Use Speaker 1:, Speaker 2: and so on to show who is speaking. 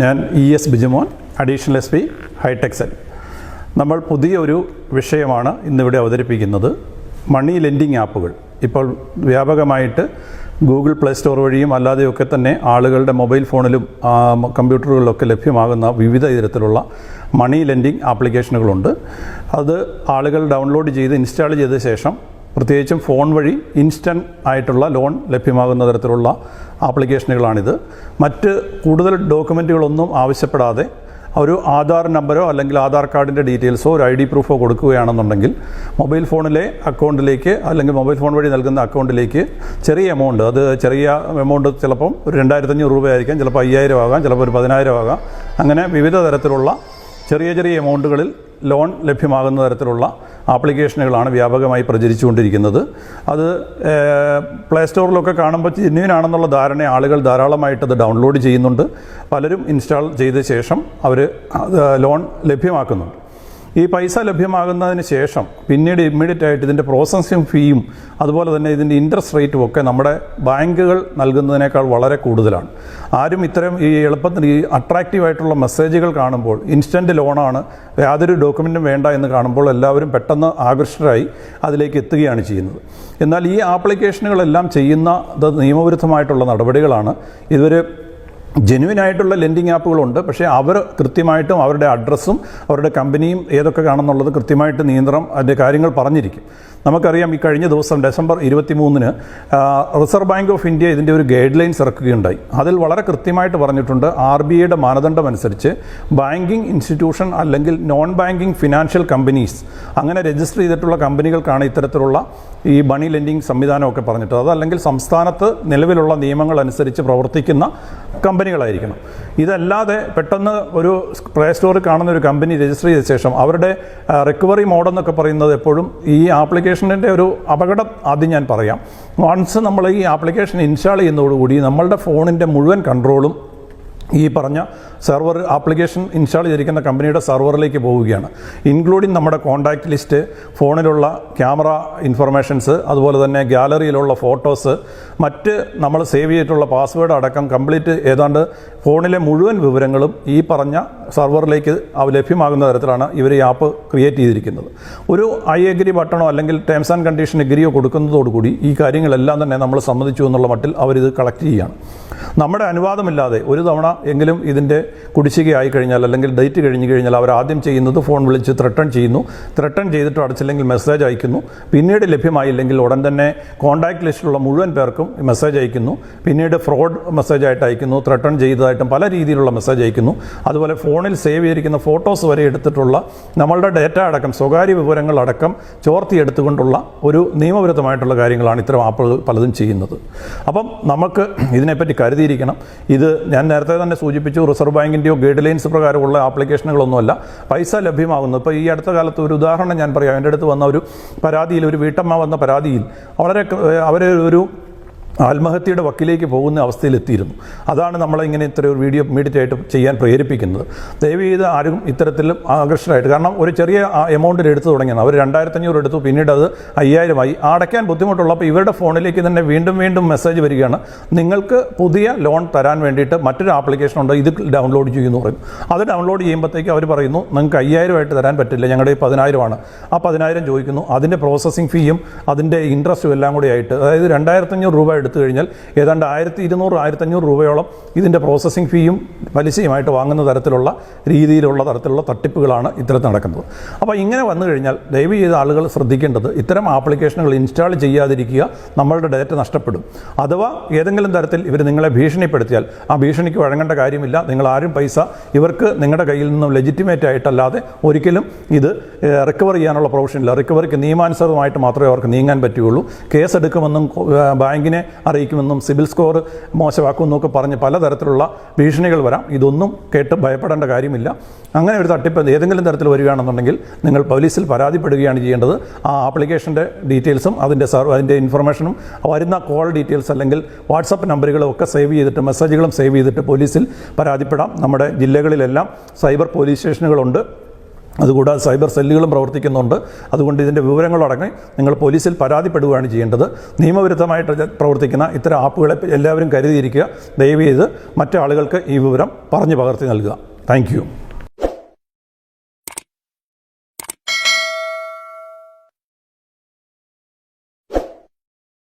Speaker 1: ഞാൻ E S Bijumon additional S P hitech cell നമ്മൾ പുതിയൊരു വിഷയമാണ് ഇന്നിവിടെ അവതരിപ്പിക്കുന്നത്. മണി ലെൻഡിങ് ആപ്പുകൾ. ഇപ്പോൾ വ്യാപകമായിട്ട് ഗൂഗിൾ പ്ലേ സ്റ്റോർ വഴിയും അല്ലാതെയൊക്കെ തന്നെ ആളുകളുടെ മൊബൈൽ ഫോണിലും കമ്പ്യൂട്ടറുകളിലൊക്കെ ലഭ്യമാകുന്ന വിവിധ തരത്തിലുള്ള മണി ലെൻഡിങ് ആപ്ലിക്കേഷനുകളുണ്ട്. അത് ആളുകൾ ഡൗൺലോഡ് ചെയ്ത് ഇൻസ്റ്റാൾ ചെയ്ത ശേഷം പ്രത്യേകിച്ചും ഫോൺ വഴി ഇൻസ്റ്റന്റ് ആയിട്ടുള്ള ലോൺ ലഭ്യമാകുന്ന തരത്തിലുള്ള ആപ്ലിക്കേഷനുകളാണിത്. മറ്റ് കൂടുതൽ ഡോക്യുമെന്റുകളൊന്നും ആവശ്യപ്പെടാതെ ഒരു ആധാർ നമ്പരോ അല്ലെങ്കിൽ ആധാർ കാർഡിന്റെ ഡീറ്റെയിൽസോ ഒരു ഐ ഡി പ്രൂഫോ കൊടുക്കുകയാണെന്നുണ്ടെങ്കിൽ മൊബൈൽ ഫോണിലെ അക്കൗണ്ടിലേക്ക് അല്ലെങ്കിൽ മൊബൈൽ ഫോൺ വഴി നൽകുന്ന അക്കൗണ്ടിലേക്ക് ചെറിയ എമൗണ്ട് അത് ചെറിയ എമൗണ്ട് ചിലപ്പം ഒരു രണ്ടായിരത്തഞ്ഞൂറ് രൂപയായിരിക്കാം ചിലപ്പോൾ അയ്യായിരം ആകാം ചിലപ്പോൾ ഒരു പതിനായിരം ആകാം. അങ്ങനെ വിവിധ തരത്തിലുള്ള ചെറിയ ചെറിയ എമൗണ്ടുകളിൽ ലോൺ ലഭ്യമാകുന്ന തരത്തിലുള്ള ആപ്ലിക്കേഷനുകളാണ് വ്യാപകമായി പ്രചരിച്ചുകൊണ്ടിരിക്കുന്നത്. അത് പ്ലേ സ്റ്റോറിലൊക്കെ കാണുമ്പോൾ ജെന്യൂനാണെന്നുള്ള ധാരണ ആളുകൾ ധാരാളമായിട്ട് അത് ഡൗൺലോഡ് ചെയ്യുന്നുണ്ട്. പലരും ഇൻസ്റ്റാൾ ചെയ്ത ശേഷം അവർ ലോൺ ലഭ്യമാക്കുന്നുണ്ട്. ഈ പൈസ ലഭ്യമാകുന്നതിന് ശേഷം പിന്നീട് ഇമ്മീഡിയറ്റ് ആയിട്ട് ഇതിന്റെ പ്രോസസ്സിംഗ് ഫീയും അതുപോലെ തന്നെ ഇതിന്റെ ഇൻട്രസ്റ്റ് റേറ്റും ഒക്കെ നമ്മുടെ ബാങ്കുകൾ നൽകുന്നതിനേക്കാൾ വളരെ കൂടുതലാണ്. ആരും ഇത്തരം ഈ എളുപ്പത്തിൽ ഈ അട്രാക്റ്റീവ് ആയിട്ടുള്ള മെസ്സേജുകൾ കാണുമ്പോൾ ഇൻസ്റ്റന്റ് ലോണാണ് യാതൊരു ഡോക്യുമെന്റും വേണ്ട എന്ന് കാണുമ്പോൾ എല്ലാവരും പെട്ടെന്ന് ആകർഷകരായി അതിലേക്ക് എത്തുകയാണ് ചെയ്യുന്നത്. എന്നാൽ ഈ ആപ്ലിക്കേഷനുകളെല്ലാം ചെയ്യുന്ന ഇത് നിയമവിരുദ്ധമായിട്ടുള്ള നടപടികളാണ് ഇതൊരു ജെനുവിൻ ആയിട്ടുള്ള ലെൻഡിങ് ആപ്പുകളുണ്ട്. പക്ഷേ അവർ കൃത്യമായിട്ടും അവരുടെ അഡ്രസ്സും അവരുടെ കമ്പനിയും ഏതൊക്കെ കാണുന്നുള്ളത് കൃത്യമായിട്ട് നിയന്ത്രണം അതിന്റെ കാര്യങ്ങൾ പറഞ്ഞിരിക്കും. നമുക്കറിയാം ഈ കഴിഞ്ഞ ദിവസം ഡിസംബർ ഇരുപത്തി മൂന്നിന് റിസർവ് ബാങ്ക് ഓഫ് ഇന്ത്യ ഇതിന്റെ ഒരു ഗൈഡ് ലൈൻസ് ഇറക്കുകയുണ്ടായി. അതിൽ വളരെ കൃത്യമായിട്ട് പറഞ്ഞിട്ടുണ്ട് ആർ ബി ഐയുടെ മാനദണ്ഡം അനുസരിച്ച് ബാങ്കിങ് ഇൻസ്റ്റിറ്റ്യൂഷൻ അല്ലെങ്കിൽ നോൺ ബാങ്കിങ് ഫിനാൻഷ്യൽ കമ്പനീസ് അങ്ങനെ രജിസ്റ്റർ ചെയ്തിട്ടുള്ള കമ്പനികൾക്കാണ് ഇത്തരത്തിലുള്ള ഈ മണി ലെൻഡിങ് സംവിധാനമൊക്കെ പറഞ്ഞിട്ട് അതല്ലെങ്കിൽ സംസ്ഥാനത്ത് നിലവിലുള്ള നിയമങ്ങൾ അനുസരിച്ച് പ്രവർത്തിക്കുന്ന കമ്പനികളായിരിക്കണം. ഇതല്ലാതെ പെട്ടെന്ന് ഒരു പ്ലേ സ്റ്റോറിൽ കാണുന്ന ഒരു കമ്പനി രജിസ്റ്റർ ചെയ്ത ശേഷം അവരുടെ റിക്കവറി മോഡ് എന്നൊക്കെ പറയുന്നത് എപ്പോഴും ഈ ആപ്ലിക്കേഷന്റെ ഒരു അപകടം ആദ്യം ഞാൻ പറയാം. വൺസ് നമ്മൾ ഈ ആപ്ലിക്കേഷൻ ഇൻസ്റ്റാൾ ചെയ്യുന്നതോടുകൂടി നമ്മളുടെ ഫോണിന്റെ മുഴുവൻ കൺട്രോളും ഈ പറഞ്ഞ സെർവർ ആപ്ലിക്കേഷൻ ഇൻസ്റ്റാൾ ചെയ്തിരിക്കുന്ന കമ്പനിയുടെ സെർവറിലേക്ക് പോവുകയാണ്. ഇൻക്ലൂഡിങ് നമ്മുടെ കോൺടാക്റ്റ് ലിസ്റ്റ് ഫോണിലുള്ള ക്യാമറ ഇൻഫർമേഷൻസ് അതുപോലെ തന്നെ ഗാലറിയിലുള്ള ഫോട്ടോസ് മറ്റ് നമ്മൾ സേവ് ചെയ്തിട്ടുള്ള പാസ്വേഡ് അടക്കം കംപ്ലീറ്റ് ഏതാണ്ട് ഫോണിലെ മുഴുവൻ വിവരങ്ങളും ഈ പറഞ്ഞ സെർവറിലേക്ക് ലഭ്യമാകുന്ന തരത്തിലാണ് ഇവർ ഈ ആപ്പ് ക്രിയേറ്റ് ചെയ്തിരിക്കുന്നത്. ഒരു ഐ എഗ്രി ബട്ടണോ അല്ലെങ്കിൽ ടേംസ് ആൻഡ് കണ്ടീഷൻ എഗ്രിയോ കൊടുക്കുന്നതോടുകൂടി ഈ കാര്യങ്ങളെല്ലാം തന്നെ നമ്മൾ സമ്മതിച്ചു എന്നുള്ള മട്ടിൽ അവരിത് കളക്ട് ചെയ്യുകയാണ്. നമ്മുടെ അനുവാദമില്ലാതെ ഒരു തവണ എങ്കിലും ഇതിന്റെ കുടിശ്ശികയായി കഴിഞ്ഞാൽ അല്ലെങ്കിൽ ഡേറ്റ് കഴിഞ്ഞ് കഴിഞ്ഞാൽ അവർ ആദ്യം ചെയ്യുന്നത് ഫോൺ വിളിച്ച് ത്രട്ടൺ ചെയ്യുന്നു. ത്രട്ടൺ ചെയ്തിട്ട് അടച്ചില്ലെങ്കിൽ മെസ്സേജ് അയക്കുന്നു. പിന്നീട് ലഭ്യമായില്ലെങ്കിൽ ഉടൻ തന്നെ കോൺടാക്ട് ലിസ്റ്റിലുള്ള മുഴുവൻ പേർക്കും മെസ്സേജ് അയക്കുന്നു. പിന്നീട് ഫ്രോഡ് മെസ്സേജ് ആയിട്ട് അയക്കുന്നു. ത്രട്ടൺ ചെയ്തതായിട്ടും പല രീതിയിലുള്ള മെസ്സേജ് അയക്കുന്നു. അതുപോലെ ഫോണിൽ സേവ് ചെയ്തിരിക്കുന്ന ഫോട്ടോസ് വരെ എടുത്തിട്ടുള്ള നമ്മളുടെ ഡേറ്റ അടക്കം സ്വകാര്യ വിവരങ്ങൾ അടക്കം ചോർത്തി എടുത്തുകൊണ്ടുള്ള ഒരു നിയമവിരുദ്ധമായിട്ടുള്ള കാര്യങ്ങളാണ് ഇത്തരം ആപ്പുകൾ പലതും ചെയ്യുന്നത്. അപ്പം നമുക്ക് ഇതിനെപ്പറ്റി കരുതിയിരിക്കണം. ഇത് ഞാൻ നേരത്തെ തന്നെ സൂചിപ്പിച്ചു റിസർവ് ബാങ്കിന്റെയോ ഗൈഡ് ലൈൻസ് പ്രകാരമുള്ള ആപ്ലിക്കേഷനുകളൊന്നുമല്ല. പൈസ ലഭ്യമാകുന്നു. ഇപ്പോൾ ഈ അടുത്ത കാലത്ത് ഒരു ഉദാഹരണം ഞാൻ പറയാം. എന്റെ അടുത്ത് വന്ന ഒരു പരാതിയിൽ ഒരു വീട്ടമ്മ വന്ന പരാതിയിൽ വളരെ അവർ ഒരു ആത്മഹത്യയുടെ വക്കിലേക്ക് പോകുന്ന അവസ്ഥയിലെത്തിയിരുന്നു അതാണ് നമ്മളെ ഇങ്ങനെ ഇത്ര ഒരു വീഡിയോ ഇമ്മീഡിയറ്റ് ആയിട്ട് ചെയ്യാൻ പ്രേരിപ്പിക്കുന്നത്. ദയവ് ചെയ്ത് ആരും ഇത്തരത്തിൽ ആകർഷകരായിട്ട് കാരണം ഒരു ചെറിയ എമൗണ്ടിൽ എടുത്തു തുടങ്ങിയാണ്. അവർ രണ്ടായിരത്തഞ്ഞൂറ് എടുത്തു പിന്നീട് അത് അയ്യായിരമായി അടയ്ക്കാൻ ബുദ്ധിമുട്ടുള്ളപ്പോൾ ഇവരുടെ ഫോണിലേക്ക് തന്നെ വീണ്ടും വീണ്ടും മെസ്സേജ് വരികയാണ്. നിങ്ങൾക്ക് പുതിയ ലോൺ തരാൻ വേണ്ടിയിട്ട് മറ്റൊരു ആപ്ലിക്കേഷൻ ഉണ്ട് ഇത് ഡൗൺലോഡ് ചെയ്യുമെന്ന് പറയും. അത് ഡൗൺലോഡ് ചെയ്യുമ്പോഴത്തേക്ക് അവർ പറയുന്നു നിങ്ങൾക്ക് അയ്യായിരമായിട്ട് തരാൻ പറ്റില്ല ഞങ്ങളുടെ പതിനായിരമാണ് ആ പതിനായിരം ചോദിക്കുന്നു. അതിന്റെ പ്രോസസ്സിംഗ് ഫീയും അതിന്റെ ഇൻട്രസ്റ്റും എല്ലാം കൂടി ആയിട്ട് അതായത് രണ്ടായിരത്തഞ്ഞൂറ് രൂപ എടുത്തു കഴിഞ്ഞാൽ ഏതാണ്ട് ആയിരത്തി ഇരുന്നൂറ് ആയിരത്തഞ്ഞൂറ് രൂപയോളം ഇതിന്റെ പ്രോസസ്സിംഗ് ഫീയും പലിശയുമായിട്ട് വാങ്ങുന്ന തരത്തിലുള്ള രീതിയിലുള്ള തരത്തിലുള്ള തട്ടിപ്പുകളാണ് ഇത്തരത്തിൽ നടക്കുന്നത്. അപ്പോൾ ഇങ്ങനെ വന്നു കഴിഞ്ഞാൽ ദയവ് ചെയ്ത ആളുകൾ ശ്രദ്ധിക്കേണ്ടത് ഇത്തരം ആപ്ലിക്കേഷനുകൾ ഇൻസ്റ്റാൾ ചെയ്യാതിരിക്കുക നമ്മളുടെ ഡേറ്റ നഷ്ടപ്പെടും. അഥവാ ഏതെങ്കിലും തരത്തിൽ ഇവർ നിങ്ങളെ ഭീഷണിപ്പെടുത്തിയാൽ ആ ഭീഷണിക്ക് വഴങ്ങേണ്ട കാര്യമില്ല. നിങ്ങൾ ആരും പൈസ ഇവർക്ക് നിങ്ങളുടെ കയ്യിൽ നിന്നും ലെജിറ്റിമേറ്റ് ആയിട്ടല്ലാതെ ഒരിക്കലും ഇത് റിക്കവർ ചെയ്യാനുള്ള പ്രൊവിഷനില്ല റിക്കവറിക്ക് നിയമാനുസൃതമായിട്ട് മാത്രമേ അവർക്ക് നീങ്ങാൻ പറ്റുകയുള്ളൂ. കേസ് എടുക്കുമെന്നും ബാങ്കിനെ അറിയിക്കുമെന്നും സിബിൽ സ്കോർ മോശമാക്കുമെന്നൊക്കെ പറഞ്ഞ് പലതരത്തിലുള്ള ഭീഷണികൾ വരാം. ഇതൊന്നും കേട്ട് ഭയപ്പെടേണ്ട കാര്യമില്ല. അങ്ങനെ ഒരു തട്ടിപ്പ് ഏതെങ്കിലും തരത്തിൽ വരികയാണെന്നുണ്ടെങ്കിൽ നിങ്ങൾ പോലീസിൽ പരാതിപ്പെടുകയാണ് ചെയ്യേണ്ടത്. ആ ആപ്ലിക്കേഷന്റെ ഡീറ്റെയിൽസും അതിന്റെ സർവ് അതിന്റെ ഇൻഫർമേഷനും വരുന്ന കോൾ ഡീറ്റെയിൽസ് അല്ലെങ്കിൽ വാട്സപ്പ് നമ്പറുകളും ഒക്കെ സേവ് ചെയ്തിട്ട് മെസ്സേജുകളും സേവ് ചെയ്തിട്ട് പോലീസിൽ പരാതിപ്പെടാം. നമ്മുടെ ജില്ലകളിലെല്ലാം സൈബർ പോലീസ് സ്റ്റേഷനുകളുണ്ട്. അതുകൂടാതെ സൈബർ സെല്ലുകളും പ്രവർത്തിക്കുന്നുണ്ട്. അതുകൊണ്ട് ഇതിന്റെ വിവരങ്ങളടങ്ങി നിങ്ങൾ പോലീസിൽ പരാതിപ്പെടുകയാണ് ചെയ്യേണ്ടത്. നിയമവിരുദ്ധമായിട്ട് പ്രവർത്തിക്കുന്ന ഇത്തരം ആപ്പുകളെ എല്ലാവരും കരുതിയിരിക്കുക. ദയവ് ചെയ്ത് മറ്റാളുകൾക്ക് ഈ വിവരം പറഞ്ഞു പകർത്തി നൽകുക. താങ്ക്